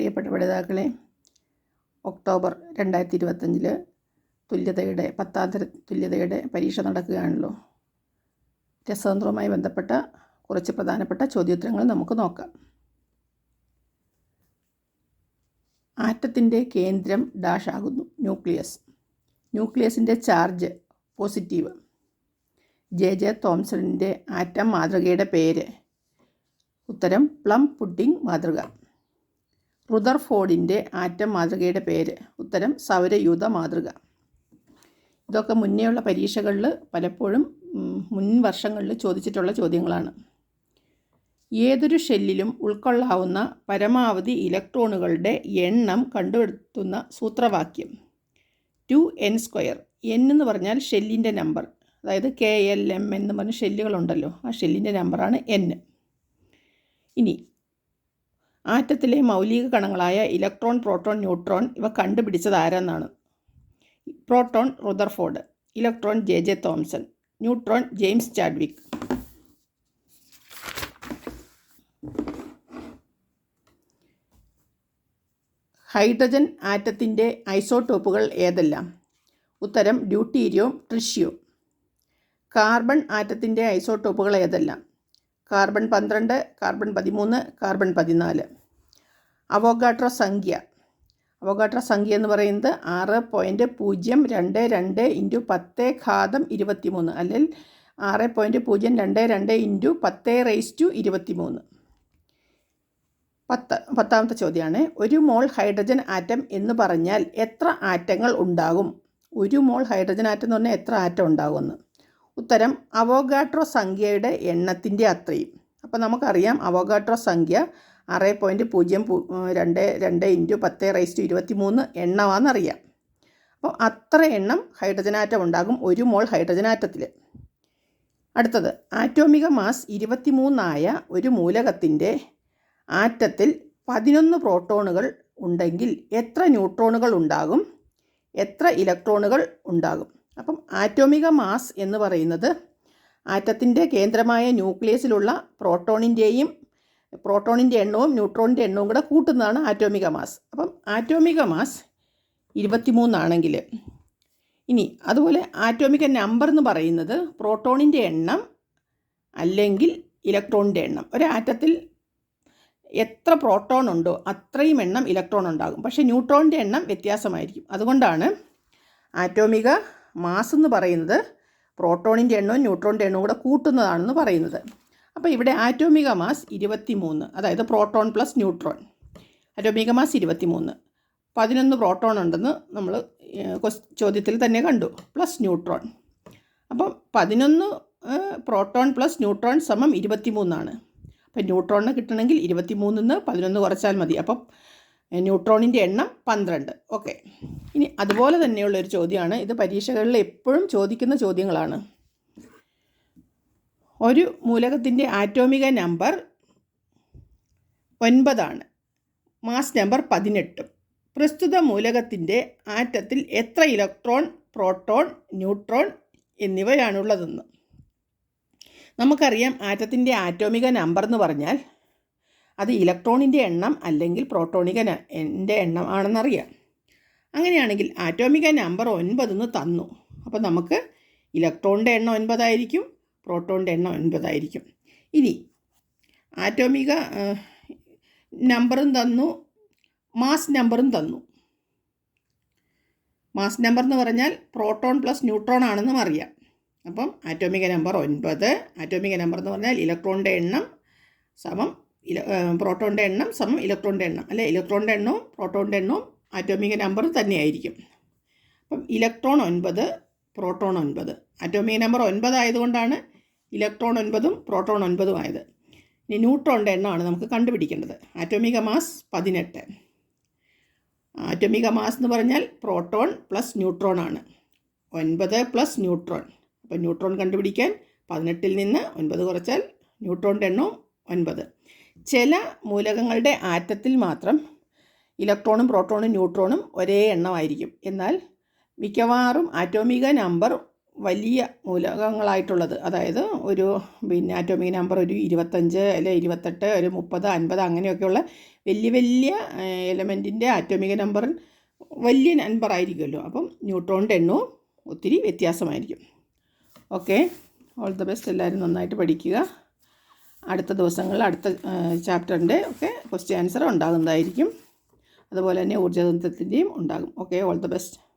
പ്രിയപ്പെട്ട പഠിതാക്കളെ ഒക്ടോബർ രണ്ടായിരത്തി ഇരുപത്തഞ്ചിൽ തുല്യതയുടെ പത്താം തര തുല്യതയുടെ പരീക്ഷ നടക്കുകയാണല്ലോ. രസതന്ത്രവുമായി ബന്ധപ്പെട്ട കുറച്ച് പ്രധാനപ്പെട്ട ചോദ്യോത്തരങ്ങൾ നമുക്ക് നോക്കാം. ആറ്റത്തിന്റെ കേന്ദ്രം ഡാഷ് ആകുന്നു. ന്യൂക്ലിയസ്. ന്യൂക്ലിയസിന്റെ ചാർജ് പോസിറ്റീവ്. ജെ ജെ തോംസണിന്റെ ആറ്റം മാതൃകയുടെ പേര്. ഉത്തരം പ്ലം പുഡിംഗ് മാതൃക. റുദർഫോർഡിന്റെ ആറ്റം മാതൃകയുടെ പേര്. ഉത്തരം സൗരയൂഥ മാതൃക. ഇതൊക്കെ മുന്നേയുള്ള പരീക്ഷകളിൽ പലപ്പോഴും മുൻ വർഷങ്ങളിൽ ചോദിച്ചിട്ടുള്ള ചോദ്യങ്ങളാണ്. ഏതൊരു ഷെല്ലിലും ഉൾക്കൊള്ളാവുന്ന പരമാവധി ഇലക്ട്രോണുകളുടെ എണ്ണം കണ്ടുപിടുത്തുന്ന സൂത്രവാക്യം. To N square. എൻ എന്ന് പറഞ്ഞാൽ ഷെല്ലിന്റെ നമ്പർ. അതായത് കെ എൽ എം എന്ന് പറഞ്ഞ ഷെല്ലുകളുണ്ടല്ലോ. ആ ഷെല്ലിന്റെ നമ്പറാണ് എൻ. ഇനി ആറ്റത്തിലെ മൗലിക കണങ്ങളായ ഇലക്ട്രോൺ പ്രോട്ടോൺ ന്യൂട്രോൺ ഇവ കണ്ടുപിടിച്ചത് ആരെന്നാണ് proton Rutherford electron J J Thomson neutron James Chadwick. Hydrogen ആറ്റത്തിന്റെ ഐസോടോപ്പുകൾ ഏതെല്ലാം? ഉത്തരം ഡ്യൂട്ടീരിയോ ട്രിഷ്യോ. കാർബൺ ആറ്റത്തിന്റെ ഐസോടോപ്പുകൾ ഏതെല്ലാം? കാർബൺ പന്ത്രണ്ട് കാർബൺ പതിമൂന്ന് കാർബൺ പതിനാല്. അവോഗാട്രോ സംഖ്യ. അവോഗാട്രോ സംഖ്യ എന്ന് പറയുന്നത് ആറ് പോയിന്റ് പൂജ്യം രണ്ട് രണ്ട് ഇന്റു പത്ത് ഘാതം ഇരുപത്തിമൂന്ന് അല്ലെങ്കിൽ ആറ് പോയിന്റ് പൂജ്യം രണ്ട് രണ്ട് ഇന്റു പത്ത് റേസ് ടു ഇരുപത്തിമൂന്ന്. പത്ത് പത്താമത്തെ ചോദ്യമാണ് ഒരു മോൾ ഹൈഡ്രജൻ ആറ്റം എന്ന് പറഞ്ഞാൽ എത്ര ആറ്റങ്ങൾ ഉണ്ടാകും? ഒരു മോൾ ഹൈഡ്രജൻ ആറ്റം എന്ന് പറഞ്ഞാൽ എത്ര ആറ്റം ഉണ്ടാകുമെന്ന്? ഉത്തരം അവോഗാട്രോ സംഖ്യയുടെ എണ്ണത്തിന്റെ അത്രയും. അപ്പോൾ നമുക്കറിയാം അവോഗാട്രോ സംഖ്യ ആറ് പോയിന്റ് പൂജ്യം രണ്ട് രണ്ട് ഇന്റു പത്ത് റൈസ് ടു ഇരുപത്തി മൂന്ന് എണ്ണമാണെന്നറിയാം. അപ്പോൾ അത്ര എണ്ണം ഹൈഡ്രജൻ ആറ്റം ഉണ്ടാകും ഒരു മോൾ ഹൈഡ്രജൻ ആറ്റത്തിൽ അടുത്തത് ആറ്റോമിക മാസ് ഇരുപത്തിമൂന്നായ ഒരു മൂലകത്തിന്റെ ആറ്റത്തിൽ പതിനൊന്ന് പ്രോട്ടോണുകൾ ഉണ്ടെങ്കിൽ എത്ര ന്യൂട്രോണുകൾ ഉണ്ടാകും? എത്ര ഇലക്ട്രോണുകൾ ഉണ്ടാകും? അപ്പം ആറ്റോമിക മാസ് എന്ന് പറയുന്നത് ആറ്റത്തിന്റെ കേന്ദ്രമായ ന്യൂക്ലിയസിലുള്ള പ്രോട്ടോണിന്റെയും പ്രോട്ടോണിന്റെ എണ്ണവും ന്യൂട്രോണിന്റെ എണ്ണവും കൂടെ കൂട്ടുന്നതാണ് ആറ്റോമിക മാസ്. അപ്പം ആറ്റോമിക മാസ് ഇരുപത്തിമൂന്നാണെങ്കിൽ ഇനി അതുപോലെ ആറ്റോമിക നമ്പർ എന്ന് പറയുന്നത് പ്രോട്ടോണിന്റെ എണ്ണം അല്ലെങ്കിൽ ഇലക്ട്രോണിന്റെ എണ്ണം. ഒരു ആറ്റത്തിൽ എത്ര പ്രോട്ടോൺ ഉണ്ടോ അത്രയും എണ്ണം ഇലക്ട്രോൺ ഉണ്ടാകും. പക്ഷേ ന്യൂട്രോണിന്റെ എണ്ണം വ്യത്യാസമായിരിക്കും. അതുകൊണ്ടാണ് ആറ്റോമിക മാസ് എന്ന് പറയുന്നത് പ്രോട്ടോണിന്റെ എണ്ണവും ന്യൂട്രോണിന്റെ എണ്ണവും കൂടെ കൂട്ടുന്നതാണെന്ന് പറയുന്നത്. അപ്പോൾ ഇവിടെ ആറ്റോമിക മാസ് ഇരുപത്തി മൂന്ന് അതായത് പ്രോട്ടോൺ പ്ലസ് ന്യൂട്രോൺ. ആറ്റോമിക മാസ് ഇരുപത്തി മൂന്ന് പതിനൊന്ന് പ്രോട്ടോൺ ഉണ്ടെന്ന് നമ്മൾ ചോദ്യത്തിൽ തന്നെ കണ്ടു. Plus neutron. അപ്പം പതിനൊന്ന് പ്രോട്ടോൺ പ്ലസ് ന്യൂട്രോൺ സമം ഇരുപത്തി മൂന്നാണ് അപ്പം ന്യൂട്രോണിന് കിട്ടണമെങ്കിൽ ഇരുപത്തി മൂന്നിൽ നിന്ന് പതിനൊന്ന് കുറച്ചാൽ മതി. അപ്പം ന്യൂട്രോണിന്റെ എണ്ണം പന്ത്രണ്ട്. ഓക്കെ. ഇനി അതുപോലെ തന്നെയുള്ള ഒരു ചോദ്യമാണ്. ഇത് പരീക്ഷകളിൽ എപ്പോഴും ചോദിക്കുന്ന ചോദ്യങ്ങളാണ്. ഒരു മൂലകത്തിന്റെ ആറ്റോമിക നമ്പർ ഒൻപതാണ്. മാസ് നമ്പർ പതിനെട്ടും. പ്രസ്തുത മൂലകത്തിന്റെ ആറ്റത്തിൽ എത്ര ഇലക്ട്രോൺ പ്രോട്ടോൺ ന്യൂട്രോൺ എന്നിവയാണുള്ളതെന്ന്. നമുക്കറിയാം ആറ്റത്തിന്റെ ആറ്റോമിക നമ്പർ എന്ന് പറഞ്ഞാൽ അത് ഇലക്ട്രോണിന്റെ എണ്ണം അല്ലെങ്കിൽ പ്രോട്ടോണിക എന്റെ എണ്ണം ആണെന്നറിയാം. അങ്ങനെയാണെങ്കിൽ ആറ്റോമിക നമ്പർ ഒൻപതെന്ന് തന്നു. അപ്പോൾ നമുക്ക് ഇലക്ട്രോണിന്റെ എണ്ണം ഒൻപതായിരിക്കും പ്രോട്ടോണിന്റെ എണ്ണം ഒൻപതായിരിക്കും. ഇനി ആറ്റോമിക നമ്പറും തന്നു മാസ് നമ്പറും തന്നു. മാസ് നമ്പർ എന്ന് പറഞ്ഞാൽ പ്രോട്ടോൺ പ്ലസ് ന്യൂട്രോൺ ആണെന്നും അറിയാം. അപ്പം ആറ്റോമിക നമ്പർ ഒൻപത് ആറ്റോമിക നമ്പർ എന്ന് പറഞ്ഞാൽ ഇലക്ട്രോണിന്റെ എണ്ണം സമം ഇല പ്രോട്ടോണിന്റെ എണ്ണം സമം ഇലക്ട്രോണിന്റെ എണ്ണം. അല്ലെ? ഇലക്ട്രോണിന്റെ എണ്ണവും പ്രോട്ടോണിന്റെ എണ്ണവും ആറ്റോമിക നമ്പർ തന്നെയായിരിക്കും. അപ്പം ഇലക്ട്രോൺ ഒൻപത് പ്രോട്ടോൺ ഒൻപത്. ആറ്റോമിക നമ്പർ ഒൻപത് ആയതുകൊണ്ടാണ് ഇലക്ട്രോൺ ഒൻപതും പ്രോട്ടോൺ ഒൻപതും ആയത്. ഇനി ന്യൂട്രോണിന്റെ എണ്ണമാണ് നമുക്ക് കണ്ടുപിടിക്കേണ്ടത്. ആറ്റോമിക മാസ് പതിനെട്ട്. ആറ്റോമിക മാസ് എന്ന് പറഞ്ഞാൽ പ്രോട്ടോൺ പ്ലസ് ന്യൂട്രോൺ ആണ്. ഒൻപത് പ്ലസ് ന്യൂട്രോൺ. അപ്പോൾ ന്യൂട്രോൺ കണ്ടുപിടിക്കാൻ പതിനെട്ടിൽ നിന്ന് ഒൻപത് കുറച്ചാൽ ന്യൂട്രോണിന്റെ എണ്ണവും ഒൻപത്. ചില മൂലകങ്ങളുടെ ആറ്റത്തിൽ മാത്രം ഇലക്ട്രോണും പ്രോട്ടോണും ന്യൂട്രോണും ഒരേ എണ്ണമായിരിക്കും. എന്നാൽ മിക്കവാറും ആറ്റോമിക നമ്പർ വലിയ മൂലകങ്ങളായിട്ടുള്ളത് അതായത് ഒരു പിന്നെ ആറ്റോമിക നമ്പർ ഒരു ഇരുപത്തഞ്ച് അല്ലെ ഇരുപത്തെട്ട് ഒരു മുപ്പത് അൻപത് അങ്ങനെയൊക്കെയുള്ള വലിയ വലിയ എലമെന്റിന്റെ ആറ്റോമിക നമ്പർ വലിയ നമ്പർ ആയിരിക്കുമല്ലോ. അപ്പം ന്യൂട്രോണിന്റെ എണ്ണവും ഒത്തിരി വ്യത്യാസമായിരിക്കും. ഓക്കെ. All the best. എല്ലാവരും നന്നായിട്ട് പഠിക്കുക. അടുത്ത ദിവസങ്ങളിൽ അടുത്ത ചാപ്റ്ററിന്റെ ഒക്കെ ക്വസ്റ്റ്യൻ ആൻസർ ഉണ്ടാകുന്നതായിരിക്കും. അതുപോലെ തന്നെ ഊർജതന്ത്രത്തിന്റെയും ഉണ്ടാകും. Okay all the best